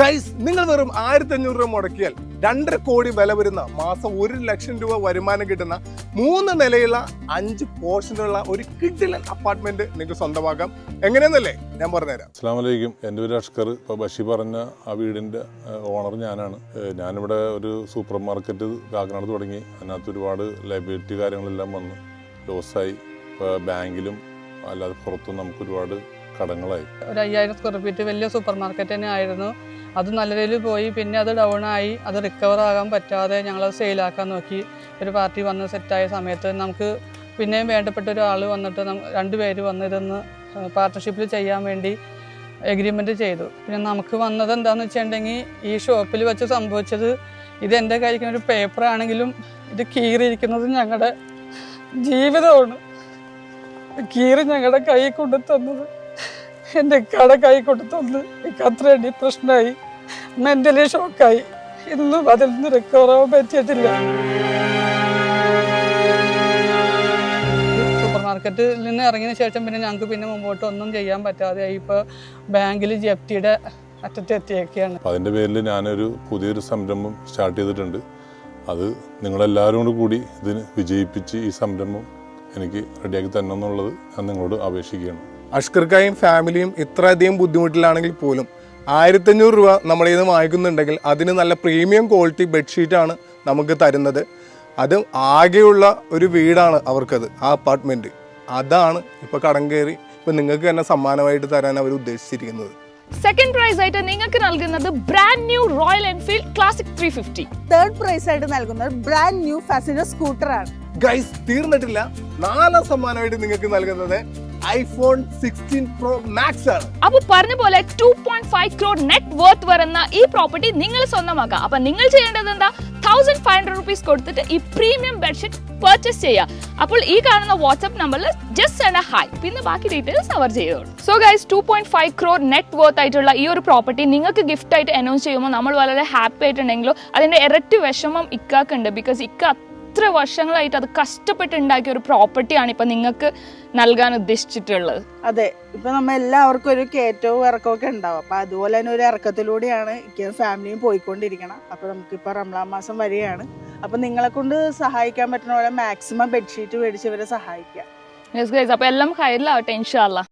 Guys നിങ്ങൾ വെറും ആയിരത്തി അഞ്ഞൂറ് രൂപ മുടക്കിയാൽ രണ്ടര കോടി വില വരുന്ന മാസം ഒരു ലക്ഷം രൂപ വരുമാനം കിട്ടുന്ന മൂന്ന് നിലയുള്ള അഞ്ച് പോർഷനുള്ള ഒരു കിഡിലൻ അപ്പാർട്ട്മെന്റ് നിങ്ങൾക്ക് സ്വന്തമാക്കാം. എങ്ങനെയെന്നല്ലേ? ഞാൻ പറഞ്ഞുതരാം. അസ്സാം വലൈക്കും എന്റെ പേര് അഷ്കർ. ഇപ്പോൾ ബഷി പറഞ്ഞ ആ വീടിന്റെ ഓണർ ഞാനാണ്. ഞാനിവിടെ ഒരു സൂപ്പർ മാർക്കറ്റ് കാക്കനാട് തുടങ്ങി. അതിനകത്ത് ഒരുപാട് ലൈബിലിറ്റി കാര്യങ്ങളെല്ലാം വന്നു. ലോസായി ഇപ്പോൾ ബാങ്കിലും അല്ലാതെ പുറത്തും നമുക്ക് ഒരുപാട് കടങ്ങളായി. ഒരു അയ്യായിരം സ്ക്വയർ ഫീറ്റ് വലിയ സൂപ്പർ മാർക്കറ്റ് തന്നെ ആയിരുന്നു അത് നല്ല രീതിയിൽ പോയി പിന്നെ അത് ഡൗൺ ആയി അത് റിക്കവർ ആകാൻ പറ്റാതെ ഞങ്ങൾ സെയിലാക്കാൻ നോക്കി. ഒരു പാർട്ടി വന്ന് സെറ്റായ സമയത്ത് നമുക്ക് പിന്നെയും വേണ്ടപ്പെട്ട ഒരാൾ വന്നിട്ട് രണ്ടുപേര് വന്ന് ഇതൊന്ന് പാർട്ട്ണർഷിപ്പിൽ ചെയ്യാൻ വേണ്ടി എഗ്രിമെന്റ് ചെയ്തു. പിന്നെ നമുക്ക് വന്നത് എന്താണെന്ന് വെച്ചിട്ടുണ്ടെങ്കിൽ ഈ ഷോപ്പിൽ വെച്ച് സംഭവിച്ചത് ഇത് എന്റെ കയ്യിരിക്കുന്ന ഒരു പേപ്പർ ആണെങ്കിലും ഇത് കീറിയിരിക്കുന്നത് ഞങ്ങളുടെ ജീവിതമാണ്. കീറി ഞങ്ങളുടെ കൈ കൊണ്ടു തന്നത് എന്റെ കട കൈ കൊടുത്തൊന്ന് എനിക്ക് അത്രയടി പ്രശ്നമായി. മെന്റലി ഷോക്കായി ഇന്നും അതിൽ നിന്ന് റിക്കവർ ആവാൻ പറ്റിയിട്ടില്ല. മാർക്കറ്റിൽ നിന്ന് ഇറങ്ങിയതിന് ശേഷം പിന്നെ ഞങ്ങൾക്ക് പിന്നെ മുമ്പോട്ട് ഒന്നും ചെയ്യാൻ പറ്റാതെ ഇപ്പോൾ ബാങ്കിൽ ജപ്തിയുടെ അറ്റത്ത് എത്തിയൊക്കെയാണ് അതിന്റെ പേരിൽ ഞാനൊരു പുതിയൊരു സംരംഭം സ്റ്റാർട്ട് ചെയ്തിട്ടുണ്ട്. അത് നിങ്ങളെല്ലാവരും കൂടി കൂടി ഇതിന് വിജയിപ്പിച്ച് ഈ സംരംഭം എനിക്ക് റെഡിയാക്കി തന്നെ എന്നുള്ളത് ഞാൻ നിങ്ങളോട് അപേക്ഷിക്കുകയാണ്. അഷ്കർക്കായും ഫാമിലിയും ഇത്രയധികം ബുദ്ധിമുട്ടിലാണെങ്കിൽ പോലും ആയിരത്തഞ്ഞൂറ് രൂപ നമ്മളിൽ നിന്ന് വാങ്ങിക്കുന്നുണ്ടെങ്കിൽ അതിന് നല്ല പ്രീമിയം ക്വാളിറ്റി ബെഡ്ഷീറ്റാണ് നമുക്ക് തരുന്നത്. അത് ആകെയുള്ള ഒരു വീടാണ് അവർക്കത് ആ അപ്പാർട്ട്മെന്റ്. അതാണ് ഇപ്പോൾ കടം കയറി ഇപ്പം നിങ്ങൾക്ക് തന്നെ സമ്മാനമായിട്ട് തരാൻ അവർ ഉദ്ദേശിച്ചിരിക്കുന്നത്. സെക്കൻഡ് പ്രൈസ് ആയിട്ട് നിങ്ങൾക്ക് നൽകുന്നത് brand new Royal Enfield Classic three fifty third price ആയിട്ട് നൽകുന്നത് ബ്രാൻഡ് ന്യൂ ഫാസിനോ സ്കൂട്ടറാണ് ഗൈസ് തീർന്നിട്ടില്ല. നാലാം സമ്മാനമായിട്ട് നിങ്ങൾക്ക് നൽകുന്നത് ഐഫോൺ സിക്സ്റ്റീൻ പ്രോ മാക്സ് ആണ്. അപ്പൊ പറഞ്ഞ പോലെ two point five crore net worth വരുന്ന ഈ പ്രോപ്പർട്ടി നിങ്ങൾ സ്വന്തമാക്കാം അപ്പൊ നിങ്ങൾ ചെയ്യേണ്ടത് എന്താ? തൗസൻഡ് ഫൈവ് ഹൺഡ്രഡ് റുപ്പീസ് കൊടുത്തിട്ട് ഈ പ്രീമിയം ബെഡ്ഷീറ്റ് പർച്ചേസ് ചെയ്യുക. അപ്പോൾ ഈ കാണുന്ന വാട്സ്ആപ്പ് നമ്പറിൽ ജസ്റ്റ് സെൻഡ് ഹായ് പിന്നെ ബാക്കി ഡീറ്റെയിൽസ് അവർ ചെയ്തോളൂ so guys two point five crore net worth ആയിട്ടുള്ള ഈ ഒരു പ്രോപ്പർട്ടി നിങ്ങൾക്ക് ഗിഫ്റ്റ് ആയിട്ട് അനൗൺസ് ചെയ്യുമ്പോൾ നമ്മൾ വളരെ ഹാപ്പി ആയിട്ടുണ്ടെങ്കിലും അതിന്റെ ഇരട്ടി വിഷമം ഇക്കാക്കുണ്ട്. ബിക്കോസ് ഇക്ക അത്ര വർഷങ്ങളായിട്ട് അത് കഷ്ടപ്പെട്ട് ഉണ്ടാക്കിയ ഒരു പ്രോപ്പർട്ടിയാണ് ഇപ്പൊ നിങ്ങൾക്ക് നൽകാൻ ഉദ്ദേശിച്ചിട്ടുള്ളത്? അതെ ഇപ്പൊ നമ്മ എല്ലാവർക്കും ഒരു കയറ്റവും ഇറക്കവും ഒക്കെ ഉണ്ടാവും. അപ്പൊ അതുപോലെ തന്നെ ഒരു ഇറക്കത്തിലൂടെയാണ് ഫാമിലിയും പോയിക്കൊണ്ടിരിക്കണം. അപ്പൊ നമുക്കിപ്പോ റംലാം മാസം വരികയാണ്. അപ്പൊ നിങ്ങളെ കൊണ്ട് സഹായിക്കാൻ പറ്റുന്ന പോലെ മാക്സിമം ബെഡ്ഷീറ്റ് മേടിച്ച് ഇവരെ സഹായിക്കാം. യെസ് ഗൈസ് അപ്പൊ എല്ലാം ഹൈറിലാവട്ടെ ഇൻഷാല്ല